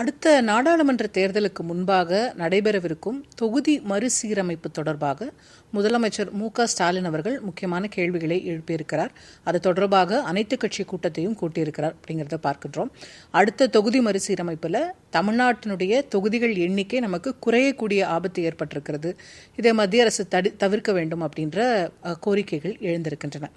அடுத்த நாடாளுமன்ற தேர்தலுக்கு முன்பாக நடைபெறவிருக்கும் தொகுதி மறுசீரமைப்பு தொடர்பாக முதலமைச்சர் மு க ஸ்டாலின் அவர்கள் முக்கியமான கேள்விகளை எழுப்பியிருக்கிறார். அது தொடர்பாக அனைத்து கட்சி கூட்டத்தையும் கூட்டியிருக்கிறார் அப்படிங்கிறத பார்க்கின்றோம். அடுத்த தொகுதி மறுசீரமைப்பில் தமிழ்நாட்டினுடைய தொகுதிகள் எண்ணிக்கை நமக்கு குறையக்கூடிய ஆபத்து ஏற்பட்டிருக்கிறது. இதை மத்திய அரசு தடு தவிர்க்க வேண்டும் அப்படின்ற கோரிக்கைகள் எழுந்திருக்கின்றன.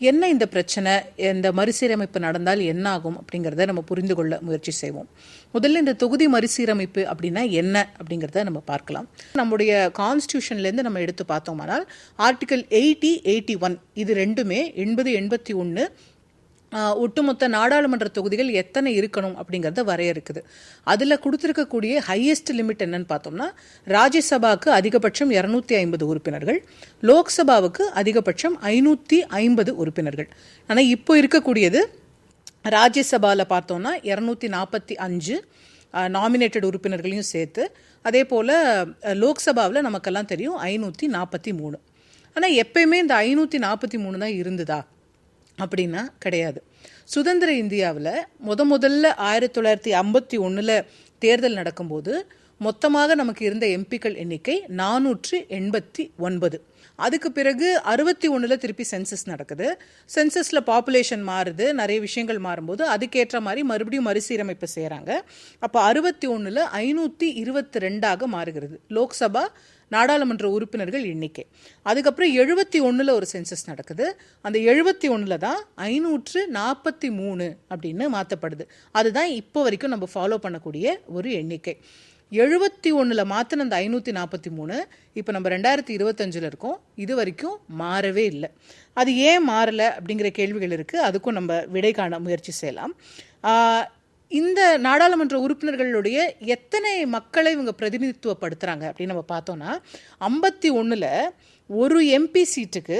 என்ன இந்த பிரச்சனை? இந்த மறுசீரமைப்பு நடந்தால் என்ன ஆகும் அப்படிங்கிறத நம்ம புரிந்து கொள்ள முயற்சி செய்வோம். முதல்ல இந்த தொகுதி மறுசீரமைப்பு அப்படின்னா என்ன? அப்படிங்கிறத நம்ம பார்க்கலாம். நம்முடைய கான்ஸ்டியூஷன்லேருந்து நம்ம எடுத்து பார்த்தோமானால் ஆர்டிகல் எயிட்டி எயிட்டி ஒன் இது ரெண்டுமே எண்பது எண்பத்தி ஒன்று ஒட்டுமொத்த நாடாளுமன்ற தொகுதிகள் எத்தனை இருக்கணும் அப்படிங்கிறத வரையறுக்குது. அதில் கொடுத்துருக்கக்கூடிய ஹையஸ்ட் லிமிட் என்னன்னு பார்த்தோம்னா ராஜ்யசபாவுக்கு அதிகபட்சம் இரநூத்தி ஐம்பது உறுப்பினர்கள் லோக்சபாவுக்கு அதிகபட்சம் ஐநூற்றி ஐம்பது உறுப்பினர்கள். ஆனால் இப்போ இருக்கக்கூடியது ராஜ்யசபாவில் பார்த்தோம்னா இரநூத்தி நாற்பத்தி அஞ்சு நாமினேட்டட் உறுப்பினர்களையும் சேர்த்து அதே போல் லோக்சபாவில் நமக்கெல்லாம் தெரியும் ஐநூற்றி நாற்பத்தி மூணு. ஆனால் எப்பயுமே இந்த ஐநூற்றி நாற்பத்தி மூணு தான் இருந்ததா? அப்படின்னா கிடையாது. சுதந்திர இந்தியாவில் முத முதல்ல ஆயிரத்தி தொள்ளாயிரத்தி ஐம்பத்தி ஒன்றில் தேர்தல் நடக்கும்போது மொத்தமாக நமக்கு இருந்த எம்பிக்கள் எண்ணிக்கை நானூற்று எண்பத்தி ஒன்பது. அதுக்கு பிறகு அறுபத்தி ஒன்றில் திருப்பி சென்சஸ் நடக்குது. சென்சஸில் பாப்புலேஷன் மாறுது நிறைய விஷயங்கள் மாறும்போது அதுக்கேற்ற மாதிரி மறுபடியும் மறுசீரமைப்பு செய்கிறாங்க அப்போ அறுபத்தி ஒன்றில் ஐநூற்றி இருபத்தி ரெண்டாக மாறுகிறது. லோக்சபா நாடாளுமன்ற உறுப்பினர்கள் எண்ணிக்கை. அதுக்கப்புறம் எழுபத்தி ஒன்றில் ஒரு சென்சஸ் நடக்குது. அந்த எழுபத்தி ஒன்றில் தான் ஐநூற்று நாற்பத்தி மூணு அப்படின்னு மாற்றப்படுது அதுதான் இப்போ வரைக்கும் நம்ம ஃபாலோ பண்ணக்கூடிய ஒரு எண்ணிக்கை. எழுபத்தி ஒன்றில் மாற்றின அந்த ஐநூற்றி நாற்பத்தி மூணு இப்போ நம்ம ரெண்டாயிரத்தி இருபத்தஞ்சில் இருக்கோம். இது வரைக்கும் மாறவே இல்லை. அது ஏன் மாறலை அப்படிங்கிற கேள்விகள் இருக்குது அதுக்கும் நம்ம விடை காண முயற்சி செய்யலாம். இந்த நாடாளுமன்ற உறுப்பினர்களுடைய எத்தனை மக்களை இவங்க பிரதிநிதித்துவப்படுத்துகிறாங்க அப்படின்னு நம்ம பார்த்தோன்னா ஐம்பத்தி ஒன்றில் ஒரு எம்பி சீட்டுக்கு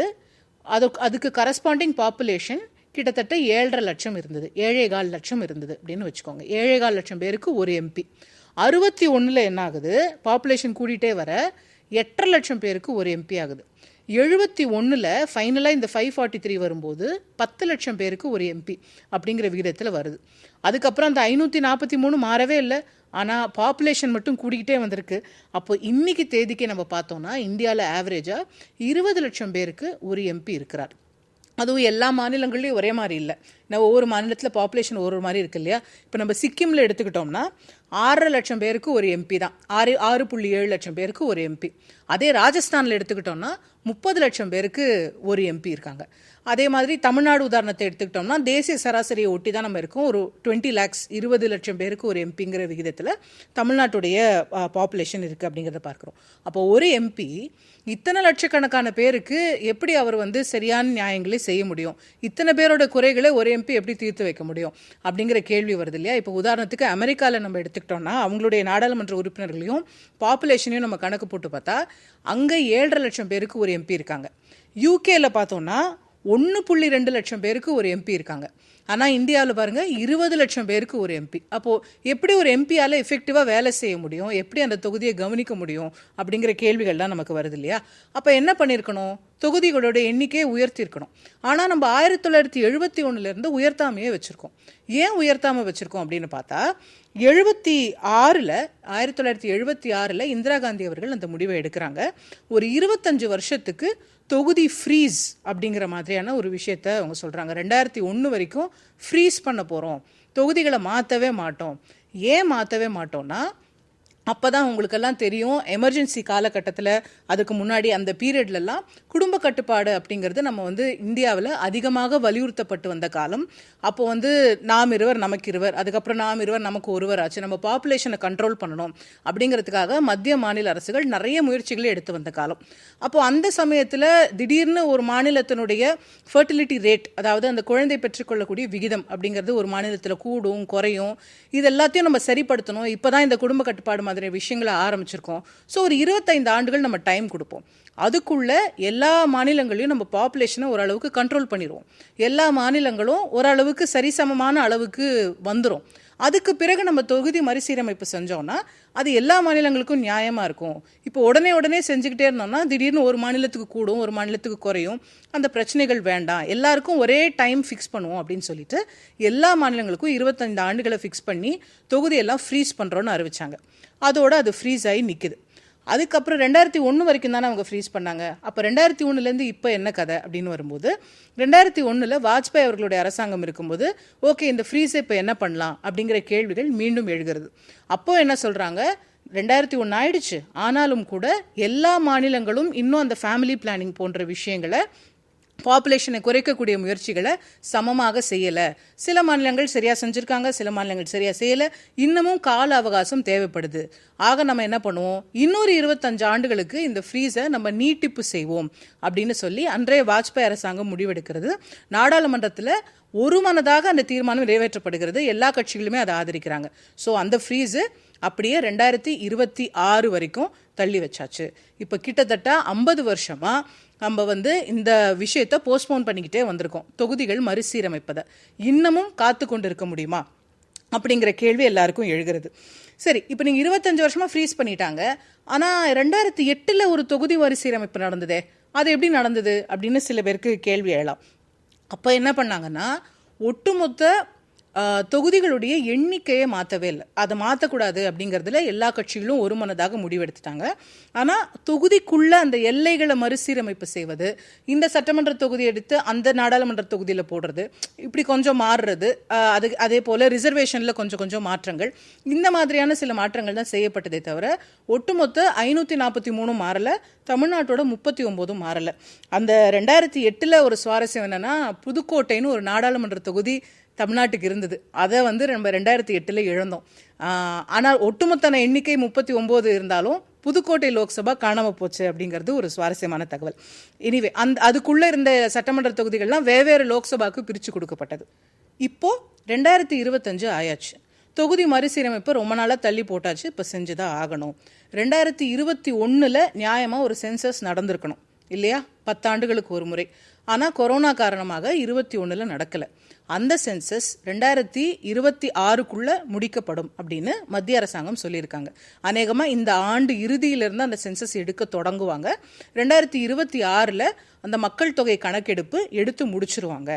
அது அதுக்கு கரஸ்பாண்டிங் பாப்புலேஷன் கிட்டத்தட்ட ஏழரை லட்சம் இருந்தது. ஏழே கால் லட்சம் இருந்தது அப்படின்னு வச்சுக்கோங்க. ஏழே கால் லட்சம் பேருக்கு ஒரு எம்பி அறுபத்தி ஒன்றில் என்ன ஆகுது? பாப்புலேஷன் கூட்டிகிட்டே வர எட்டரை லட்சம் பேருக்கு ஒரு எம்பி ஆகுது. எழுபத்தி ஒன்றில் ஃபைனலாக இந்த ஃபைவ் ஃபார்ட்டி த்ரீ வரும்போது பத்து லட்சம் பேருக்கு ஒரு எம்பி அப்படிங்கிற விகிதத்தில் வருது. அதுக்கப்புறம் அந்த ஐநூற்றி நாற்பத்தி மூணு மாறவே இல்லை. ஆனால் பாப்புலேஷன் மட்டும் கூடிக்கிட்டே வந்திருக்கு. அப்போ இன்னைக்கு தேதிக்கே நம்ம பார்த்தோம்னா இந்தியாவில் ஆவரேஜாக இருபது லட்சம் பேருக்கு ஒரு எம்பி இருக்கிறார். அதுவும் எல்லா மாநிலங்கள்லையும் ஒரே மாதிரி இல்லை. நான் ஒவ்வொரு மாநிலத்தில் பாப்புலேஷன் ஒரு ஒரு மாதிரி இருக்கு இல்லையா? இப்போ நம்ம சிக்கிமில் எடுத்துக்கிட்டோம்னா ஆறரை லட்சம் பேருக்கு ஒரு எம்பி தான். ஆறு ஆறு புள்ளி ஏழு லட்சம் பேருக்கு ஒரு எம்பி அதே ராஜஸ்தானில் எடுத்துக்கிட்டோம்னா முப்பது லட்சம் பேருக்கு ஒரு எம்பி இருக்காங்க. அதே மாதிரி தமிழ்நாடு உதாரணத்தை எடுத்துக்கிட்டோம்னா தேசிய சராசரியை ஒட்டி தான் நம்ம இருக்கோம். ஒரு டுவெண்ட்டி லேக்ஸ் இருபது லட்சம் பேருக்கு ஒரு எம்பிங்கிற விகிதத்தில் தமிழ்நாட்டுடைய பாப்புலேஷன் இருக்குது அப்படிங்கிறத பார்க்குறோம். அப்போ ஒரு எம்பி இத்தனை லட்சக்கணக்கான பேருக்கு எப்படி அவர் வந்து சரியான நியாயங்களை செய்ய முடியும்? இத்தனை பேரோட குறைகளை ஒரு எம்பி எப்படி தீர்த்து வைக்க முடியும்? அப்படிங்கிற கேள்வி வருது இல்லையா? இப்போ உதாரணத்துக்கு அமெரிக்காவில் நம்ம எடுத்துக்கிட்டோம்னா அவங்களுடைய நாடாளுமன்ற உறுப்பினர்களையும் பாப்புலேஷனையும் நம்ம கணக்கு போட்டு பார்த்தா அங்கே ஏழரை லட்சம் பேருக்கு ஒரு எம்பி இருக்காங்க. யூகேல பார்த்தோம்னா ஒன்று புள்ளி ரெண்டு லட்சம் பேருக்கு ஒரு எம்பி இருக்காங்க. ஆனால் இந்தியாவில் பாருங்கள் இருபது லட்சம் பேருக்கு ஒரு எம்பி அப்போது எப்படி ஒரு எம்பியால் எஃபெக்டிவாக வேலை செய்ய முடியும்? எப்படி அந்த தொகுதியை கவனிக்க முடியும்? அப்படிங்கிற கேள்விகள்லாம் நமக்கு வருது இல்லையா? அப்போ என்ன பண்ணியிருக்கணும் தொகுதிகளோட எண்ணிக்கையை உயர்த்தியிருக்கணும். ஆனால் நம்ம ஆயிரத்தி தொள்ளாயிரத்தி எழுபத்தி ஒன்றுலேருந்து உயர்த்தாமையே வச்சுருக்கோம். ஏன் உயர்த்தாமல் வச்சுருக்கோம் அப்படின்னு பார்த்தா எழுபத்தி ஆறில் ஆயிரத்தி தொள்ளாயிரத்தி எழுபத்தி ஆறில் இந்திரா காந்தி அவர்கள் அந்த முடிவை எடுக்கிறாங்க. ஒரு இருபத்தஞ்சு வருஷத்துக்கு தொகுதி ஃப்ரீஸ் அப்படிங்கிற மாதிரியான ஒரு விஷயத்த அவங்க சொல்கிறாங்க ரெண்டாயிரத்தி ஒன்று வரைக்கும் ஃப்ரீஸ் பண்ண போகிறோம் தொகுதிகளை மாற்றவே மாட்டோம். ஏன் மாற்றவே மாட்டோம்னா அப்போ தான் உங்களுக்கெல்லாம் தெரியும் எமர்ஜென்சி காலகட்டத்தில் அதுக்கு முன்னாடி அந்த பீரியட்லலாம் குடும்ப கட்டுப்பாடு அப்படிங்கிறது நம்ம வந்து இந்தியாவில் அதிகமாக வலியுறுத்தப்பட்டு வந்த காலம். அப்போ வந்து நாம் இருவர் நமக்கு இருவர் அதுக்கப்புறம் நாம் இருவர் நமக்கு ஒருவர் ஆச்சு. நம்ம பாப்புலேஷனை கண்ட்ரோல் பண்ணணும் அப்படிங்கிறதுக்காக மத்திய மாநில அரசுகள் நிறைய முயற்சிகளை எடுத்து வந்த காலம். அப்போது அந்த சமயத்தில் திடீர்னு ஒரு மாநிலத்தினுடைய ஃபர்டிலிட்டி ரேட் அதாவது அந்த குழந்தை பெற்றுக்கொள்ளக்கூடிய விகிதம் அப்படிங்கிறது ஒரு மாநிலத்தில் கூடும் குறையும். இது எல்லாத்தையும் நம்ம சரிப்படுத்தணும். இப்போ தான் இந்த குடும்ப கட்டுப்பாடு மாதிரி விஷயங்களை ஆரம்பிச்சிருக்கோம். ஸோ ஒரு இருபத்தைந்து ஆண்டுகள் நம்ம டைம் கொடுப்போம். அதுக்குள்ள எல்லா மாநிலங்களையும் நம்ம பாப்புலேஷனை ஓரளவுக்கு கண்ட்ரோல் பண்ணிடுவோம் எல்லா மாநிலங்களும் ஓரளவுக்கு சரிசமமான அளவுக்கு வந்துடும் அதுக்கு பிறகு நம்ம தொகுதி மறுசீரமைப்பு செஞ்சோம்னா அது எல்லா மாநிலங்களுக்கும் நியாயமாக இருக்கும். இப்போ உடனே உடனே செஞ்சுக்கிட்டே இருந்தோம்னா திடீர்னு ஒரு மாநிலத்துக்கு கூடும் ஒரு மாநிலத்துக்கு குறையும். அந்த பிரச்சனைகள் வேண்டாம். எல்லாருக்கும் ஒரே டைம் ஃபிக்ஸ் பண்ணுவோம் அப்படின்னு சொல்லிட்டு எல்லா மாநிலங்களுக்கும் இருபத்தைந்து ஆண்டுகளை ஃபிக்ஸ் பண்ணி தொகுதியெல்லாம் ஃப்ரீஸ் பண்ணுறோன்னு அறிவிச்சாங்க. அதோடு அது ஃப்ரீஸ் ஆகி நிற்குது அதுக்கப்புறம் ரெண்டாயிரத்தி ஒன்று வரைக்கும் தானே அவங்க ஃப்ரீஸ் பண்ணாங்க. அப்போ ரெண்டாயிரத்தி ஒன்றுலேருந்து இப்போ என்ன கதை அப்படின்னு வரும்போது ரெண்டாயிரத்தி ஒன்றில் வாஜ்பாய் அவர்களுடைய அரசாங்கம் இருக்கும்போது ஓகே இந்த ஃப்ரீஸை இப்போ என்ன பண்ணலாம் அப்படிங்கிற கேள்விகள் மீண்டும் எழுகிறது. அப்போது என்ன சொல்கிறாங்க ரெண்டாயிரத்தி ஒன்று ஆயிடுச்சு. ஆனாலும் கூட எல்லா மாநிலங்களும் இன்னும் அந்த ஃபேமிலி பிளானிங் போன்ற விஷயங்களை பாப்புலேஷனை குறைக்கக்கூடிய முயற்சிகளை சமமாக செய்யலை. சில மாநிலங்கள் சரியாக செஞ்சுருக்காங்க சில மாநிலங்கள் சரியாக செய்யலை. இன்னமும் கால அவகாசம் தேவைப்படுது. ஆக நம்ம என்ன பண்ணுவோம்? இன்னொரு இருபத்தஞ்சு ஆண்டுகளுக்கு இந்த ஃப்ரீஸை நம்ம நீட்டிப்பு செய்வோம் அப்படின்னு சொல்லி அன்றைய வாஜ்பாய் அரசாங்கம் முடிவெடுக்கிறது. நாடாளுமன்றத்தில் ஒரு மனதாக அந்த தீர்மானம் நிறைவேற்றப்படுகிறது. எல்லா கட்சிகளுமே அதை ஆதரிக்கிறாங்க. ஸோ அந்த ஃப்ரீஸு அப்படியே ரெண்டாயிரத்தி இருபத்தி ஆறு வரைக்கும் தள்ளி வச்சாச்சு. இப்போ கிட்டத்தட்ட ஐம்பது வருஷமாக நம்ம வந்து இந்த விஷயத்தை போஸ்ட்போன் பண்ணிக்கிட்டே வந்திருக்கோம். தொகுதிகள் மறுசீரமைப்பதை. இன்னமும் காத்து கொண்டு இருக்க முடியுமா? அப்படிங்கிற கேள்வி எல்லாருக்கும் எழுகிறது. சரி இப்போ நீங்கள் இருபத்தஞ்சு வருஷமாக ஃப்ரீஸ் பண்ணிட்டாங்க. ஆனால் ரெண்டாயிரத்தி எட்டில் ஒரு தொகுதி மறுசீரமைப்பு நடந்ததே. அது எப்படி நடந்தது அப்படின்னு சில பேருக்கு கேள்வி எழலாம். அப்போ என்ன பண்ணாங்கன்னா ஒட்டுமொத்த தொகுதிகளுடைய எண்ணிக்கையை மாற்றவே இல்லை. அதை மாற்றக்கூடாது அப்படிங்கிறதுல எல்லா கட்சிகளும் ஒரு மனதாக முடிவெடுத்துட்டாங்க. ஆனால் தொகுதிக்குள்ளே அந்த எல்லைகளை மறுசீரமைப்பு செய்வது இந்த சட்டமன்ற தொகுதி எடுத்து அந்த நாடாளுமன்ற தொகுதியில் போடுறது இப்படி கொஞ்சம் மாறுறது அது அதே போல் ரிசர்வேஷனில் கொஞ்சம் கொஞ்சம் மாற்றங்கள் இந்த மாதிரியான சில மாற்றங்கள் தான் செய்யப்பட்டதே தவிர ஒட்டுமொத்த ஐநூற்றி நாற்பத்தி மூணும் மாறலை தமிழ்நாட்டோட முப்பத்தி ஒம்போதும் மாறலை. அந்த ரெண்டாயிரத்தி எட்டில் ஒரு சுவாரஸ்யம் என்னென்னா புதுக்கோட்டைன்னு ஒரு நாடாளுமன்ற தொகுதி தமிழ்நாட்டுக்கு இருந்தது. அதை வந்து நம்ம ரெண்டாயிரத்தி எட்டில் இழந்தோம். ஆனால் ஒட்டுமொத்தன எண்ணிக்கை முப்பத்தி ஒம்பது இருந்தாலும் புதுக்கோட்டை லோக்சபா காணாமல் போச்சு அப்படிங்கிறது ஒரு சுவாரஸ்யமான தகவல். எனிவே அந்த அதுக்குள்ளே இருந்த சட்டமன்ற தொகுதிகள்லாம் வெவ்வேறு லோக்சபாவுக்கு பிரித்து கொடுக்கப்பட்டது. இப்போ ரெண்டாயிரத்தி இருபத்தஞ்சு ஆயாச்சு. தொகுதி மறுசீரமைப்பு ரொம்ப நாளாக தள்ளி போட்டாச்சு. இப்போ செஞ்சு தான் ஆகணும். ரெண்டாயிரத்தி இருபத்தி ஒன்றில் நியாயமாக ஒரு சென்சஸ் நடந்திருக்கணும். இல்லையா? பத்தாண்டுகளுக்கு ஒரு முறை. ஆனால் கொரோனா காரணமாக இருபத்தி ஒன்றில் நடக்கலை. அந்த சென்சஸ் ரெண்டாயிரத்தி இருபத்தி ஆறுக்குள்ள முடிக்கப்படும் அப்படின்னு மத்திய அரசாங்கம் சொல்லியிருக்காங்க. அநேகமாக இந்த ஆண்டு இறுதியிலிருந்து அந்த சென்சஸ் எடுக்க தொடங்குவாங்க. ரெண்டாயிரத்தி இருபத்தி ஆறில் அந்த மக்கள் தொகை கணக்கெடுப்பு எடுத்து முடிச்சிருவாங்க.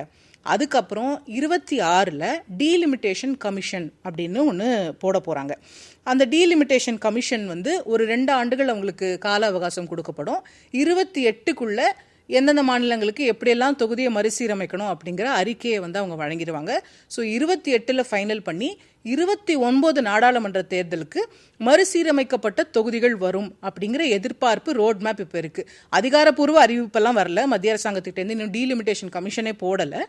அதுக்கப்புறம் இருபத்தி ஆறில் டீலிமிட்டேஷன் கமிஷன் அப்படின்னு ஒன்று போட போகிறாங்க அந்த டீலிமிட்டேஷன் கமிஷன் வந்து ஒரு ரெண்டு ஆண்டுகள் அவங்களுக்கு கால அவகாசம் கொடுக்கப்படும். இருபத்தி எட்டுக்குள்ளே எந்தெந்த மாநிலங்களுக்கு எப்படியெல்லாம் தொகுதியை மறுசீரமைக்கணும் அப்படிங்கிற அறிக்கையை வந்து அவங்க வழங்கிடுவாங்க. ஸோ இருபத்தி எட்டில் ஃபைனல் பண்ணி இருபத்தி ஒன்பது நாடாளுமன்ற தேர்தலுக்கு மறுசீரமைக்கப்பட்ட தொகுதிகள் வரும் அப்படிங்கிற எதிர்பார்ப்பு ரோட் மேப் இப்போ இருக்குது அதிகாரப்பூர்வ அறிவிப்பெல்லாம் வரல. மத்திய அரசாங்கத்திட்டேருந்து இன்னும் டீலிமிட்டேஷன் கமிஷனே போடலை.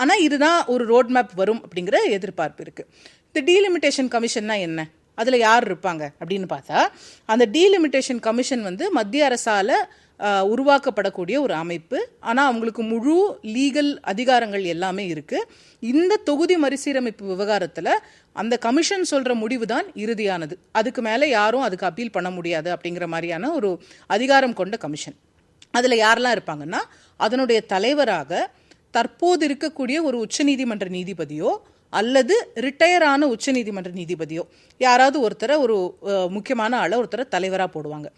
ஆனால் இதுதான் ஒரு ரோட் மேப் வரும் அப்படிங்கிற எதிர்பார்ப்பு இருக்குது இந்த டீலிமிட்டேஷன் கமிஷன்னா என்ன? அதில் யார் இருப்பாங்க அப்படின்னு பார்த்தா அந்த டீலிமிட்டேஷன் கமிஷன் வந்து மத்திய அரசால் உருவாக்கப்படக்கூடிய ஒரு அமைப்பு. ஆனால் அவங்களுக்கு முழு லீகல் அதிகாரங்கள் எல்லாமே இருக்குது இந்த தொகுதி மறுசீரமைப்பு விவகாரத்தில் அந்த கமிஷன் சொல்கிற முடிவு தான் இறுதியானது. அதுக்கு மேலே யாரும் அதுக்கு அப்பீல் பண்ண முடியாது அப்படிங்கிற மாதிரியான ஒரு அதிகாரம் கொண்ட கமிஷன். அதில் யாரெல்லாம் இருப்பாங்கன்னா அதனுடைய தலைவராக தற்போது இருக்கக்கூடிய ஒரு உச்சநீதிமன்ற நீதிபதியோ அல்லது ரிட்டையரான உச்சநீதிமன்ற நீதிபதியோ. யாராவது ஒருத்தரை ஒரு முக்கியமான ஆளை ஒருத்தரை தலைவராக போடுவாங்க.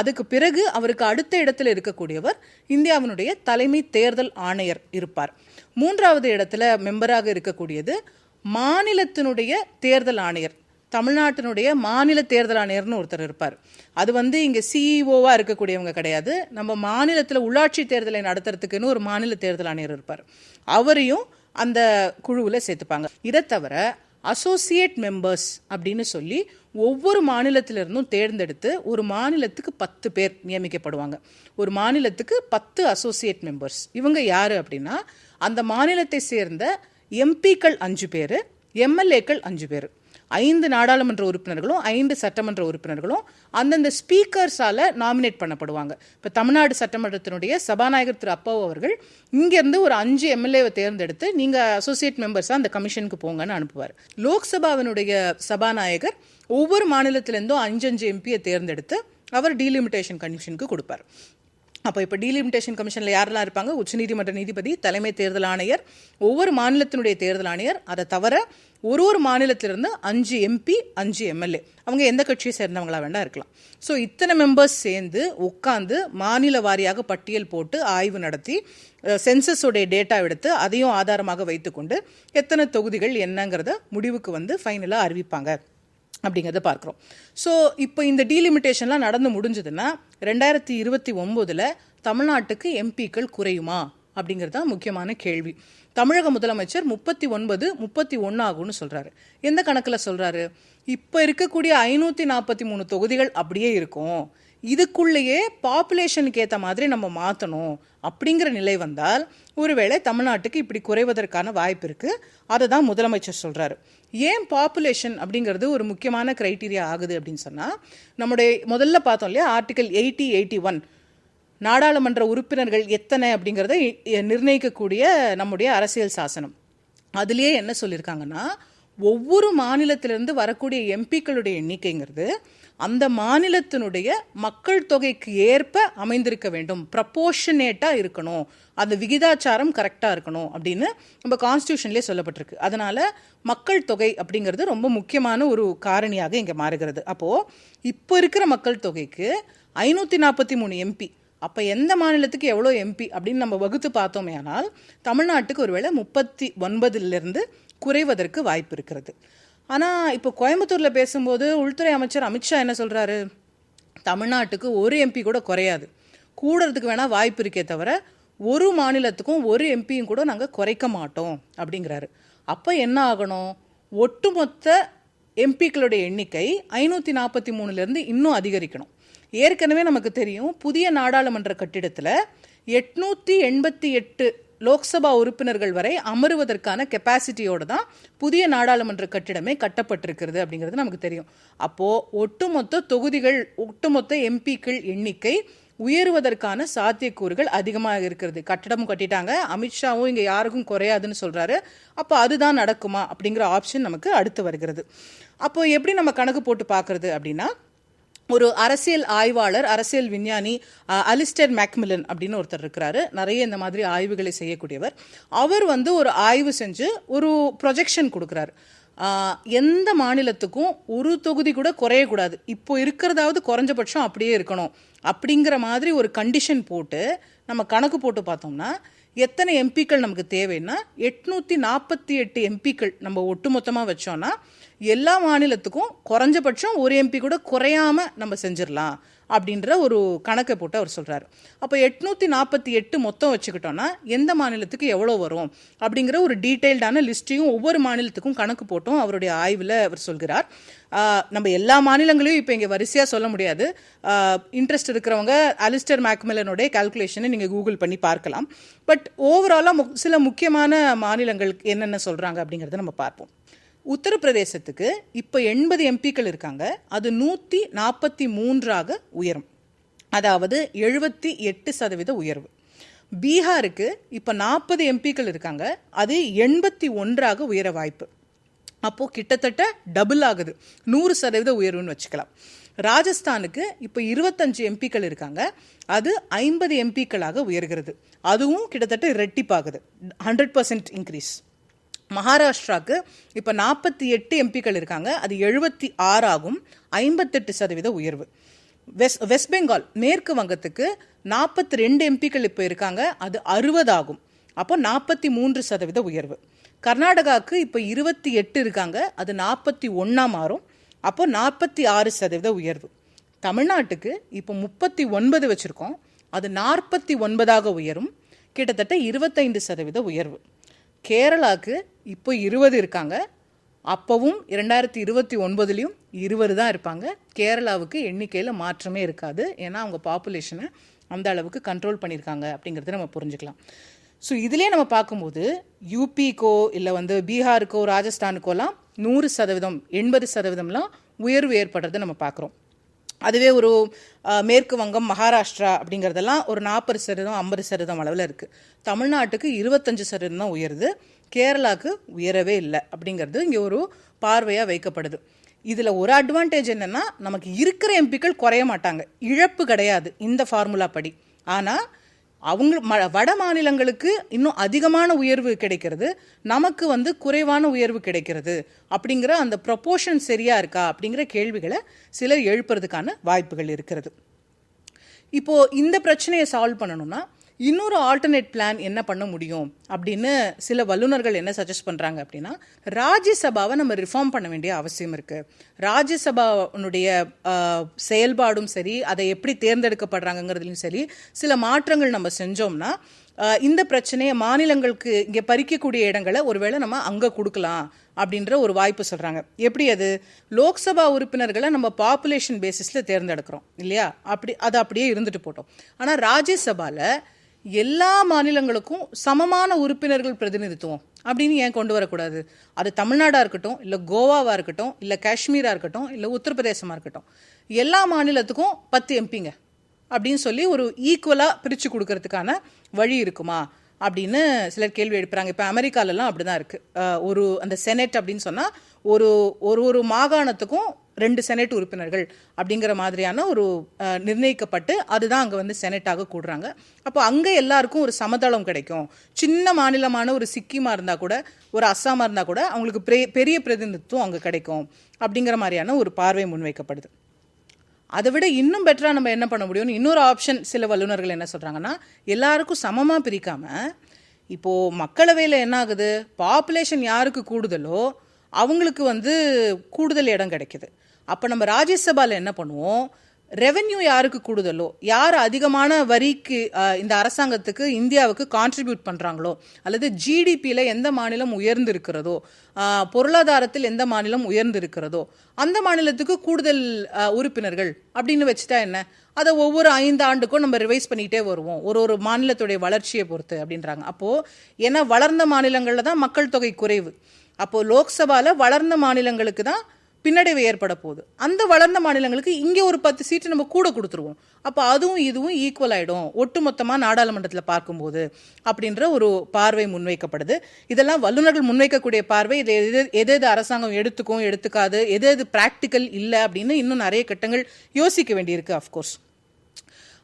அதுக்கு பிறகு அவருக்கு அடுத்த இடத்துல இருக்கக்கூடியவர் இந்தியாவினுடைய தலைமை தேர்தல் ஆணையர் இருப்பார். மூன்றாவது இடத்துல மெம்பராக இருக்கக்கூடியது மாநிலத்தினுடைய தேர்தல் ஆணையர். தமிழ்நாட்டினுடைய மாநில தேர்தல் ஆணையர்னு ஒருத்தர் இருப்பார். அது வந்து இங்கே சிஇஓவாக இருக்கக்கூடியவங்க கிடையாது. நம்ம மாநிலத்தில் உள்ளாட்சி தேர்தலை நடத்துறதுக்குன்னு ஒரு மாநில தேர்தல் ஆணையர் இருப்பார். அவரையும் அந்த குழுவில் சேர்த்துப்பாங்க. இதை தவிர அசோசியேட் மெம்பர்ஸ் அப்படின்னு சொல்லி ஒவ்வொரு மாநிலத்திலிருந்தும் தேர்ந்தெடுத்து ஒரு மாநிலத்துக்கு பத்து பேர் நியமிக்கப்படுவாங்க. ஒரு மாநிலத்துக்கு பத்து அசோசியேட் மெம்பர்ஸ் இவங்க யார் அப்படின்னா அந்த மாநிலத்தை சேர்ந்த எம்பிக்கள் அஞ்சு பேர் எம்எல்ஏக்கள் அஞ்சு பேர். ஐந்து நாடாளுமன்ற உறுப்பினர்களும் ஐந்து சட்டமன்ற உறுப்பினர்களும் அந்தந்த ஸ்பீக்கர்ஸால் நாமினேட் பண்ணப்படுவாங்க. இப்போ தமிழ்நாடு சட்டமன்றத்தினுடைய சபாநாயகர் திரு அப்பாவு அவர்கள் இங்கேருந்து ஒரு அஞ்சு எம்எல்ஏவை தேர்ந்தெடுத்து நீங்கள் அசோசியேட் மெம்பர்ஸாக அந்த கமிஷனுக்கு போங்கன்னு அனுப்புவார். லோக்சபாவினுடைய சபாநாயகர் ஒவ்வொரு மாநிலத்திலேருந்தும் அஞ்சு அஞ்சு எம்பியை தேர்ந்தெடுத்து அவர் டீலிமிட்டேஷன் கமிஷனுக்கு கொடுப்பார். அப்போ இப்போ டீலிமிட்டேஷன் கமிஷனில் யாரெல்லாம் இருப்பாங்க? உச்சநீதிமன்ற நீதிபதி தலைமை தேர்தல் ஆணையர் ஒவ்வொரு மாநிலத்தினுடைய தேர்தல் ஆணையர். அதை தவிர ஒரு ஒரு மாநிலத்திலிருந்து அஞ்சு எம்பி அஞ்சு எம்எல்ஏ அவங்க எந்த கட்சியை சேர்ந்தவங்களா வேண்டாம் இருக்கலாம். ஸோ இத்தனை மெம்பர்ஸ் சேர்ந்து உட்காந்து மாநில வாரியாக பட்டியல் போட்டு ஆய்வு நடத்தி சென்சஸோடைய டேட்டா எடுத்து அதையும் ஆதாரமாக வைத்துக்கொண்டு எத்தனை தொகுதிகள் என்னங்கிறத முடிவுக்கு வந்து ஃபைனலாக அறிவிப்பாங்க அப்படிங்கிறத பார்க்குறோம். ஸோ இப்போ இந்த டீலிமிட்டேஷன்லாம் நடந்து முடிஞ்சதுன்னா ரெண்டாயிரத்தி இருபத்தி ஒம்போதில் தமிழ்நாட்டுக்கு எம்பிக்கள் குறையுமா அப்படிங்கிறது தான் முக்கியமான கேள்வி. தமிழக முதலமைச்சர் முப்பத்தி ஒன்பது முப்பத்தி ஒன்று ஆகும்னு சொல்கிறாரு எந்த கணக்கில் சொல்கிறாரு இப்போ இருக்கக்கூடிய ஐநூற்றி நாற்பத்தி மூணு தொகுதிகள் அப்படியே இருக்கும். இதுக்குள்ளேயே பாப்புலேஷனுக்கு ஏற்ற மாதிரி நம்ம மாற்றணும் அப்படிங்கிற நிலை வந்தால் ஒருவேளை தமிழ்நாட்டுக்கு இப்படி குறைவதற்கான வாய்ப்பு இருக்குது அதை தான் முதலமைச்சர் சொல்கிறாரு ஏன் பாப்புலேஷன் அப்படிங்கிறது ஒரு முக்கியமான க்ரைட்டீரியா ஆகுது அப்படின்னு சொன்னால் நம்முடைய முதல்ல பார்த்தோம் இல்லையா ஆர்டிகல் எயிட்டி எயிட்டி ஒன் நாடாளுமன்ற உறுப்பினர்கள் எத்தனை அப்படிங்கிறத நிர்ணயிக்கக்கூடிய நம்முடைய அரசியல் சாசனம். அதுலேயே என்ன சொல்லியிருக்காங்கன்னா ஒவ்வொரு மாநிலத்திலிருந்து வரக்கூடிய எம்பிக்களுடைய எண்ணிக்கைங்கிறது அந்த மாநிலத்தினுடைய மக்கள் தொகைக்கு ஏற்ப அமைந்திருக்க வேண்டும். ப்ரப்போர்ஷனேட்டாக இருக்கணும். அந்த விகிதாச்சாரம் கரெக்டாக இருக்கணும் அப்படின்னு நம்ம கான்ஸ்டியூஷன்லேயே சொல்லப்பட்டிருக்கு. அதனால் மக்கள் தொகை அப்படிங்கிறது ரொம்ப முக்கியமான ஒரு காரணியாக இங்கே மாறுகிறது. அப்போது இப்போ இருக்கிற மக்கள் தொகைக்கு ஐநூற்றி நாற்பத்தி மூணு எம்பி அப்போ எந்த மாநிலத்துக்கு எவ்வளோ எம்பி அப்படின்னு நம்ம வகுத்து பார்த்தோமே ஆனால் தமிழ்நாட்டுக்கு ஒருவேளை முப்பத்தி ஒன்பதுலேருந்து குறைவதற்கு வாய்ப்பு இருக்கிறது. ஆனால் இப்போ கோயம்புத்தூரில் பேசும்போது உள்துறை அமைச்சர் அமித்ஷா என்ன சொல்கிறாரு தமிழ்நாட்டுக்கு ஒரு எம்பி கூட குறையாது. கூடுறதுக்கு வேணால் வாய்ப்பு இருக்கே தவிர ஒரு மாநிலத்துக்கும் ஒரு எம்பியும் கூட நாங்கள் குறைக்க மாட்டோம் அப்படிங்கிறாரு. அப்போ என்ன ஆகணும்? ஒட்டுமொத்த எம்பிக்களுடைய எண்ணிக்கை ஐநூற்றி நாற்பத்தி மூணுலேருந்து இன்னும் அதிகரிக்கணும். ஏற்கனவே நமக்கு தெரியும் புதிய நாடாளுமன்ற கட்டிடத்தில் எட்நூற்றி எண்பத்தி எட்டு லோக்சபா உறுப்பினர்கள் வரை அமருவதற்கான கெப்பாசிட்டியோடு தான் புதிய நாடாளுமன்ற கட்டிடமே கட்டப்பட்டிருக்கிறது அப்படிங்கிறது நமக்கு தெரியும். அப்போது ஒட்டுமொத்த தொகுதிகள் ஒட்டுமொத்த எம்பிக்கள் எண்ணிக்கை உயருவதற்கான சாத்தியக்கூறுகள் அதிகமாக இருக்கிறது. கட்டடமும் கட்டிட்டாங்க அமித்ஷாவும் இங்கே யாருக்கும் குறையாதுன்னு சொல்கிறாரு அப்போ அதுதான் நடக்குமா அப்படிங்கிற ஆப்ஷன் நமக்கு அடுத்து வருகிறது. அப்போது எப்படி நம்ம கணக்கு போட்டு பார்க்குறது அப்படின்னா ஒரு அரசியல் ஆய்வாளர் அரசியல் விஞ்ஞானி அலிஸ்டர் மேக்மிலன் அப்படின்னு ஒருத்தர் இருக்கிறாரு. நிறைய இந்த மாதிரி ஆய்வுகளை செய்யக்கூடியவர். அவர் வந்து ஒரு ஆய்வு செஞ்சு ஒரு ப்ரொஜெக்ஷன் கொடுக்குறாரு. எந்த மாநிலத்துக்கும் ஒரு தொகுதி கூட குறையக்கூடாது. இப்போ இருக்கிறதாவது குறைஞ்சபட்சம் அப்படியே இருக்கணும். அப்படிங்கிற மாதிரி ஒரு கண்டிஷன் போட்டு நம்ம கணக்கு போட்டு பார்த்தோம்னா எத்தனை எம்பிக்கள் நமக்கு தேவைன்னா எட்நூற்றி நாற்பத்தி எட்டு எம்பிக்கள் நம்ம ஒட்டுமொத்தமாக வச்சோன்னா எல்லா மாநிலத்துக்கும் குறைஞ்சபட்சம் ஒரு எம்பி கூட குறையாம நம்ம செஞ்சிடலாம் அப்படின்ற ஒரு கணக்கை போட்டு அவர் சொல்கிறார் அப்போ எட்நூற்றி நாற்பத்தி எட்டு மொத்தம் வச்சுக்கிட்டோன்னா எந்த மாநிலத்துக்கு எவ்வளோ வரும் அப்படிங்கிற ஒரு டீட்டெயில்டான லிஸ்ட்டையும் ஒவ்வொரு மாநிலத்துக்கும் கணக்கு போட்டும் அவருடைய ஆய்வில் அவர் சொல்கிறார். நம்ம எல்லா மாநிலங்களையும் இப்போ இங்கே வரிசையாக சொல்ல முடியாது. இன்ட்ரெஸ்ட் இருக்கிறவங்க அலிஸ்டர் மேக்மெலனுடைய கால்குலேஷனை நீங்கள் கூகுள் பண்ணி பார்க்கலாம். பட் ஓவராலாக சில முக்கியமான மாநிலங்களுக்கு என்னென்ன சொல்கிறாங்க அப்படிங்கிறத நம்ம பார்ப்போம். உத்தரப்பிரதேசத்துக்கு இப்போ எண்பது எம்பிக்கள் இருக்காங்க. அது நூற்றி நாற்பத்தி மூன்றாக உயரும். அதாவது எழுபத்தி எட்டு சதவீத உயர்வு. பீகாருக்கு இப்போ நாற்பது எம்பிக்கள் இருக்காங்க. அது எண்பத்தி ஒன்றாக உயர வாய்ப்பு. அப்போது கிட்டத்தட்ட டபுள் ஆகுது. நூறு சதவீத உயர்வுன்னு வச்சுக்கலாம். ராஜஸ்தானுக்கு இப்போ இருபத்தஞ்சு எம்பிக்கள் இருக்காங்க. அது ஐம்பது எம்பிக்களாக உயர்கிறது. அதுவும் கிட்டத்தட்ட ரெட்டிப்பாகுது ஹண்ட்ரட் பர்சன்ட் இன்க்ரீஸ் மகாராஷ்டிராவுக்கு இப்போ நாற்பத்தி எட்டு எம்பிக்கள் இருக்காங்க. அது எழுபத்தி ஆறாகும் ஐம்பத்தெட்டு சதவீத உயர்வு. வெஸ்ட் வெஸ்ட் பெங்கால் மேற்கு வங்கத்துக்கு நாற்பத்தி ரெண்டு எம்பிக்கள் இப்போ இருக்காங்க. அது அறுபதாகும் அப்போ நாற்பத்தி மூன்று சதவீத உயர்வு. கர்நாடகாவுக்கு இப்போ இருபத்தி எட்டு இருக்காங்க. அது நாற்பத்தி ஒன்றா மாறும் அப்போ நாற்பத்தி ஆறு சதவீத உயர்வு. தமிழ்நாட்டுக்கு இப்போ முப்பத்தி ஒன்பது வச்சுருக்கோம். அது நாற்பத்தி ஒன்பதாக உயரும். கிட்டத்தட்ட இருபத்தைந்து சதவீத உயர்வு. கேரளாவுக்கு இப்போ இருபது இருக்காங்க. அப்போவும் இரண்டாயிரத்தி இருபத்தி ஒன்பதுலேயும் இருபது தான் இருப்பாங்க. கேரளாவுக்கு எண்ணிக்கையில் மாற்றமே இருக்காது. ஏன்னா அவங்க பாப்புலேஷனை அந்த அளவுக்கு கண்ட்ரோல் பண்ணியிருக்காங்க அப்படிங்கிறத நம்ம புரிஞ்சுக்கலாம். ஸோ இதிலே நம்ம பார்க்கும்போது யூபிக்கோ இல்லை வந்து பீகாருக்கோ ராஜஸ்தானுக்கோலாம் நூறு சதவீதம் எண்பது சதவீதம்லாம் உயர்வு ஏற்படுறதை நம்ம பார்க்குறோம். அதுவே ஒரு மேற்கு வங்கம் மகாராஷ்டிரா அப்படிங்கிறதெல்லாம் ஒரு நாற்பது சதவீதம் ஐம்பது சதவீதம் அளவில் இருக்குது தமிழ்நாட்டுக்கு இருபத்தஞ்சு சதவீதம் தான் உயருது. கேரளாவுக்கு உயரவே இல்லை அப்படிங்கிறது இங்கே ஒரு பார்வையாக வைக்கப்படுது. இதில் ஒரு அட்வான்டேஜ் என்னென்னா நமக்கு இருக்கிற எம்பிக்கள் குறைய மாட்டாங்க. இழப்பு கிடையாது இந்த ஃபார்முலா படி. ஆனால் அவங்க ம- வட மாநிலங்களுக்கு இன்னும் அதிகமான உயர்வு கிடைக்கிறது. நமக்கு வந்து குறைவான உயர்வு கிடைக்கிறது அப்படிங்கிற அந்த ப்ரொப்போர்ஷன் சரியா இருக்கா அப்படிங்கிற கேள்விகளை சிலர் எழுப்புறதுக்கான வாய்ப்புகள் இருக்கிறது. இப்போது இந்த பிரச்சனையை சால்வ் பண்ணணும்னா இன்னொரு ஆல்டர்னேட் பிளான் என்ன பண்ண முடியும்? அப்படின்னு சில வல்லுநர்கள் என்ன சஜஸ்ட் பண்ணுறாங்க அப்படின்னா ராஜ்யசபாவை நம்ம ரிஃபார்ம் பண்ண வேண்டிய அவசியம் இருக்குது ராஜ்யசபாவுடைய செயல்பாடும் சரி அதை எப்படி தேர்ந்தெடுக்கப்படுறாங்கங்கிறதுலையும் சரி சில மாற்றங்கள் நம்ம செஞ்சோம்னா இந்த பிரச்சனையை மாநிலங்களுக்கு இங்கே பறிக்கக்கூடிய இடங்களை ஒருவேளை நம்ம அங்கே கொடுக்கலாம் அப்படின்ற ஒரு வாய்ப்பு சொல்கிறாங்க எப்படி அது? லோக்சபா உறுப்பினர்களை நம்ம பாப்புலேஷன் பேசிஸில் தேர்ந்தெடுக்கிறோம் இல்லையா? அப்படி அது அப்படியே இருந்துட்டு போட்டோம். ஆனால் ராஜ்யசபாவில் எல்லா மாநிலங்களுக்கும் சமமான உறுப்பினர்கள் பிரதிநிதித்துவம் அப்படின்னு ஏன் கொண்டு வரக்கூடாது? அது தமிழ்நாடாக இருக்கட்டும் இல்லை கோவாவாக இருக்கட்டும் இல்லை காஷ்மீராக இருக்கட்டும் இல்லை உத்தரப்பிரதேசமாக இருக்கட்டும். எல்லா மாநிலத்துக்கும் பத்து எம்பிங்க அப்படின்னு சொல்லி ஒரு ஈக்குவலாக பிரித்து கொடுக்கறதுக்கான வழி இருக்குமா? அப்படின்னு சிலர் கேள்வி எழுப்புறாங்க. இப்போ அமெரிக்காலலாம் அப்படிதான் தான் இருக்குது ஒரு அந்த செனட் அப்படின்னு சொன்னால் ஒரு ஒரு ஒரு மாகாணத்துக்கும் ரெண்டு செனட் உறுப்பினர்கள் அப்படிங்கிற மாதிரியான ஒரு நிர்ணயிக்கப்பட்டு அதுதான் அங்கே வந்து செனட்டாக கூடுறாங்க. அப்போ அங்கே எல்லாருக்கும் ஒரு சமதளம் கிடைக்கும். சின்ன மாநிலமான ஒரு சிக்கிமாக இருந்தால் கூட ஒரு அஸ்ஸாமாக இருந்தால் கூட அவங்களுக்கு பெரிய- பெரிய பிரதிநிதித்துவம் அங்கே கிடைக்கும் அப்படிங்கிற மாதிரியான ஒரு பார்வை முன்வைக்கப்படுது. அதை விட இன்னும் பெட்டராக நம்ம என்ன பண்ண முடியும்னு இன்னொரு ஆப்ஷன் சில வல்லுநர்கள் என்ன சொல்கிறாங்கன்னா எல்லாருக்கும் சமமாக பிரிக்காமல் இப்போது மக்களவையில் என்ன ஆகுது? பாப்புலேஷன் யாருக்கு கூடுதலோ அவங்களுக்கு வந்து கூடுதல் இடம் கிடைக்குது. அப்போ நம்ம ராஜ்யசபாவில் என்ன பண்ணுவோம்? ரெவென்யூ யாருக்கு கூடுதலோ யார் அதிகமான வரிக்கு இந்த அரசாங்கத்துக்கு இந்தியாவுக்கு கான்ட்ரிபியூட் பண்ணுறாங்களோ அல்லது ஜிடிபியில் எந்த மாநிலம் உயர்ந்திருக்கிறதோ பொருளாதாரத்தில் எந்த மாநிலம் உயர்ந்திருக்கிறதோ அந்த மாநிலத்துக்கு கூடுதல் உறுப்பினர்கள் அப்படின்னு வச்சுட்டா என்ன? அதை ஒவ்வொரு ஐந்து ஆண்டுக்கும் நம்ம ரிவைஸ் பண்ணிக்கிட்டே வருவோம். ஒரு ஒரு மாநிலத்துடைய வளர்ச்சியை பொறுத்து அப்படின்றாங்க. அப்போது ஏன்னா வளர்ந்த மாநிலங்களில் தான் மக்கள் தொகை குறைவு. அப்போது லோக்சபாவில் வளர்ந்த மாநிலங்களுக்கு தான் பின்னடைவு ஏற்பட போகுது. அந்த வளர்ந்த மாநிலங்களுக்கு இங்கே ஒரு பத்து சீட்டு நம்ம கூட கொடுத்துருவோம். அப்போ அதுவும் இதுவும் ஈக்குவல் ஆகிடும் ஒட்டுமொத்தமாக நாடாளுமன்றத்தில் பார்க்கும்போது அப்படின்ற ஒரு பார்வை முன்வைக்கப்படுது. இதெல்லாம் வல்லுநர்கள் முன்வைக்கக்கூடிய பார்வை. இது எது எது எது அரசாங்கம் எடுத்துக்கும் எடுத்துக்காது எது எது ப்ராக்டிக்கல் இல்லை அப்படின்னு இன்னும் நிறைய கட்டங்கள் யோசிக்க வேண்டியிருக்கு அஃப்கோர்ஸ்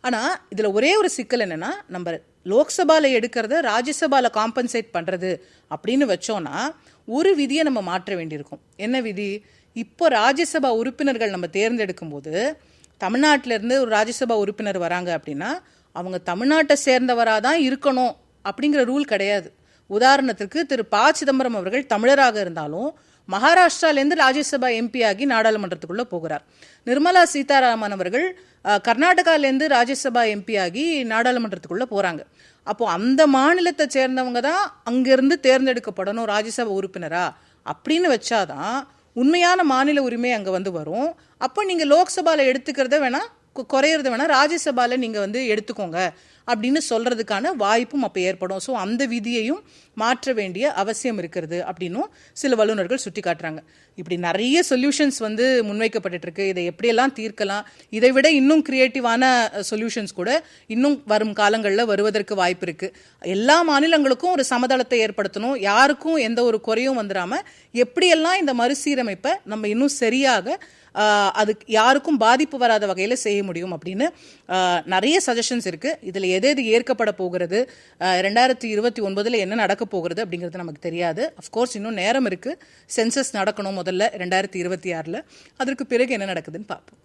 ஆனால் இதில் ஒரே ஒரு சிக்கல் என்னன்னா நம்ம லோக்சபாவில் எடுக்கிறத ராஜ்யசபாவில் காம்பன்சேட் பண்ணுறது அப்படின்னு வச்சோன்னா ஒரு விதியை நம்ம மாற்ற வேண்டியிருக்கும். என்ன விதி? இப்போ ராஜ்யசபா உறுப்பினர்கள் நம்ம தேர்ந்தெடுக்கும் போது தமிழ்நாட்டில இருந்து ஒரு ராஜ்யசபா உறுப்பினர் வராங்க அப்படின்னா அவங்க தமிழ்நாட்டை சேர்ந்தவராக தான் இருக்கணும் அப்படிங்கிற ரூல் கிடையாது. உதாரணத்திற்கு திரு ப. சிதம்பரம் அவர்கள் தமிழராக இருந்தாலும் மகாராஷ்டிராலேருந்து ராஜ்யசபா எம்பி ஆகி நாடாளுமன்றத்துக்குள்ளே போகிறார். நிர்மலா சீதாராமன் அவர்கள் கர்நாடகாலேருந்து ராஜ்யசபா எம்பி ஆகி நாடாளுமன்றத்துக்குள்ளே போகிறாங்க அப்போது அந்த மாநிலத்தை சேர்ந்தவங்க தான் அங்கேருந்து தேர்ந்தெடுக்கப்படணும் ராஜ்யசபா உறுப்பினரா? அப்படின்னு வச்சாதான் உண்மையான மாநில உரிமை அங்கே வந்து வரும். அப்போ நீங்கள் லோக்சபாவில் எடுத்துக்கிறத வேணால் குறையிறத வேணால் ராஜ்யசபாவில் நீங்கள் வந்து எடுத்துக்கோங்க. அப்படின்னு சொல்கிறதுக்கான வாய்ப்பும் அப்போ ஏற்படும். ஸோ அந்த விதியையும் மாற்ற வேண்டிய அவசியம் இருக்கிறது அப்படின்னும் சில வல்லுநர்கள் சுட்டி காட்டுறாங்க இப்படி நிறைய சொல்யூஷன்ஸ் வந்து முன்வைக்கப்பட்டுருக்கு இதை எப்படியெல்லாம் தீர்க்கலாம்? இதை விட இன்னும் கிரியேட்டிவான சொல்யூஷன்ஸ் கூட இன்னும் வரும் காலங்களில் வருவதற்கு வாய்ப்பு இருக்குது எல்லா மாநிலங்களுக்கும் ஒரு சமதளத்தை ஏற்படுத்தணும். யாருக்கும் எந்த ஒரு குறையும் வந்துடாமல் எப்படியெல்லாம் இந்த மறுசீரமைப்பை நம்ம இன்னும் சரியாக அது அதுக்கு யாருக்கும் பாதிப்பு வராத வகையில் செய்ய முடியும் அப்படின்னு நிறைய சஜஷன்ஸ் இருக்கு. இதில் எது எது ஏற்கப்பட போகிறது? ரெண்டாயிரத்தி இருபத்தி ஒன்பதுல என்ன நடக்க போகிறது அப்படிங்கிறது நமக்கு தெரியாது. அஃப்கோர்ஸ் இன்னும் நேரம் இருக்கு. சென்சஸ் நடக்கணும் முதல்ல ரெண்டாயிரத்தி இருபத்தி ஆறில். அதற்கு பிறகு என்ன நடக்குதுன்னு பார்ப்போம்.